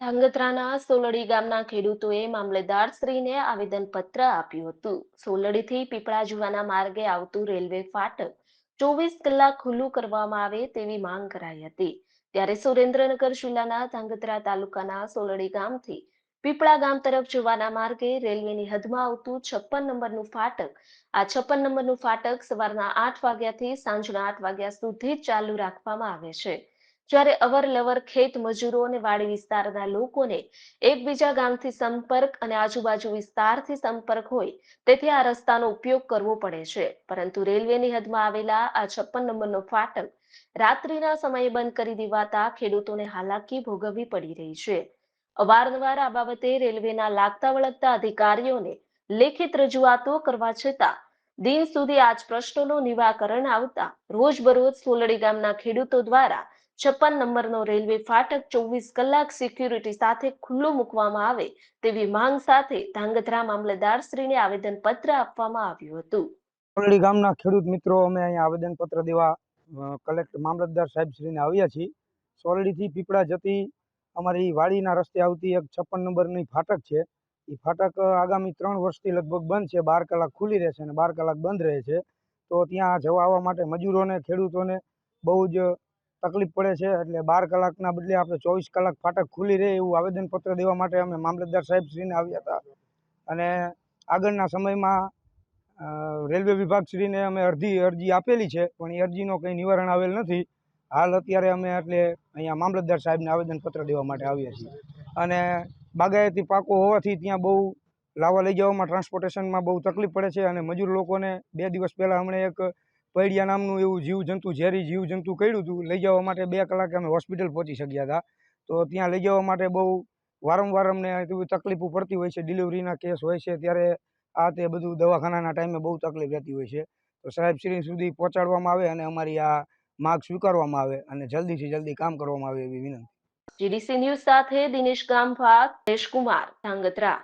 ધાંગધ્રાના સોલડી ગામના ખેડૂતોએ આવેદન આવેદનપત્ર આપ્યું હતું. સોલડીથી પીપળા જુવાના માર્ગે આવતું રેલવે ફાટક ચોવીસ કલાક ખુલ્લું કરવામાં આવે તેવી માંગ કરાઈ હતી. ત્યારે સુરેન્દ્રનગર જિલ્લાના ધાંગધ્રા તાલુકાના સોલડી ગામથી પીપળા ગામ તરફ જવાના માર્ગે રેલવેની હદમાં આવતું છપ્પન નંબરનું ફાટક, આ છપ્પન નંબરનું ફાટક સવારના આઠ વાગ્યાથી સાંજના આઠ વાગ્યા સુધી ચાલુ રાખવામાં આવે છે. જ્યારે અવરલવર ખેત મજૂરો અને વાડી વિસ્તારના લોકોને એકબીજા ગામથી સંપર્ક અને આજુબાજુ વિસ્તારથી સંપર્ક હોય, તેથી આ રસ્તાનો ઉપયોગ કરવો પડે છે. પરંતુ રેલવેની હદમાં આવેલા આ છપ્પન નંબરનો ફાટક રાત્રિના સમયે બંધ કરી દેવાતા ખેડૂતોને હાલાકી ભોગવવી પડી રહી છે. અવારનવાર આ બાબતે રેલવેના લાગતા વળગતા અધિકારીઓને લેખિત રજૂઆતો કરવા છતાં દિન સુધી આજ પ્રશ્નોનું નિવાકરણ આવતા રોજબરોજ સોલડી ગામના ખેડૂતો દ્વારા છપ્પન નંબરનો રેલવે ફાટક ચોવીસ કલાક સિક્યુરિટી સાથે ખુલ્લું મૂકવામાં આવે તેવી માંગ સાથે ધાંગધ્રા મામલતદારશ્રીને આવેદનપત્ર આપવામાં આવ્યું હતું. કોલડી ગામના ખેડૂત મિત્રો અમે અહીંયા આવેદનપત્ર દેવા કલેક્ટર મામલતદાર સાહેબશ્રીને આવ્યા છીએ. સોરડીથી પીપળા જતી અમારી વાડીના રસ્તે આવતી એક છપ્પન નંબરની ફાટક છે. એ ફાટક આગામી ત્રણ વર્ષથી લગભગ બંધ છે, બાર કલાક ખુલ્લી રહેશે અને બાર કલાક બંધ રહે છે. તો ત્યાં જવા આવવા માટે મજૂરોને, ખેડૂતોને બહુ જ તકલીફ પડે છે, એટલે બાર કલાકના બદલે આપણે ચોવીસ કલાક ફાટક ખુલ્લી રહે એવું આવેદનપત્ર દેવા માટે અમે મામલતદાર સાહેબશ્રીને આવ્યા હતા. અને આગળના સમયમાં રેલવે વિભાગશ્રીને અમે અરજી અરજી આપેલી છે, પણ એ અરજીનો કંઈ નિવારણ આવેલ નથી. હાલ અત્યારે અમે એટલે અહીંયા મામલતદાર સાહેબને આવેદનપત્ર દેવા માટે આવ્યા છીએ. અને બાગાયતી પાકો હોવાથી ત્યાં બહુ લાવવા લઈ જવામાં, ટ્રાન્સપોર્ટેશનમાં બહુ તકલીફ પડે છે અને મજૂર લોકોને બે દિવસ પહેલાં હમણાં એક પૈડિયા નામનું એવું જીવજંતુ, ઝેરી જીવજંતુ કર્યું હતું લઈ જવા માટે બે કલાકે અમે હોસ્પિટલ પહોંચી શક્યા હતા. તો ત્યાં લઈ જવા માટે બહુ વારંવાર અમને તકલીફો પડતી હોય છે ડિલિવરીના કેસ હોય છે, ત્યારે આ તે બધું દવાખાનાના ટાઈમે બહુ તકલીફ રહેતી હોય છે. તો સાહેબશ્રી સુધી પહોંચાડવામાં આવે અને અમારી આ માગ સ્વીકારવામાં આવે અને જલ્દીથી જલ્દી કામ કરવામાં આવે એવી વિનંતી. જીડીસી ન્યૂઝ સાથે દિનેશ ગામભા દેશકુમાર ધાંગધ્રા.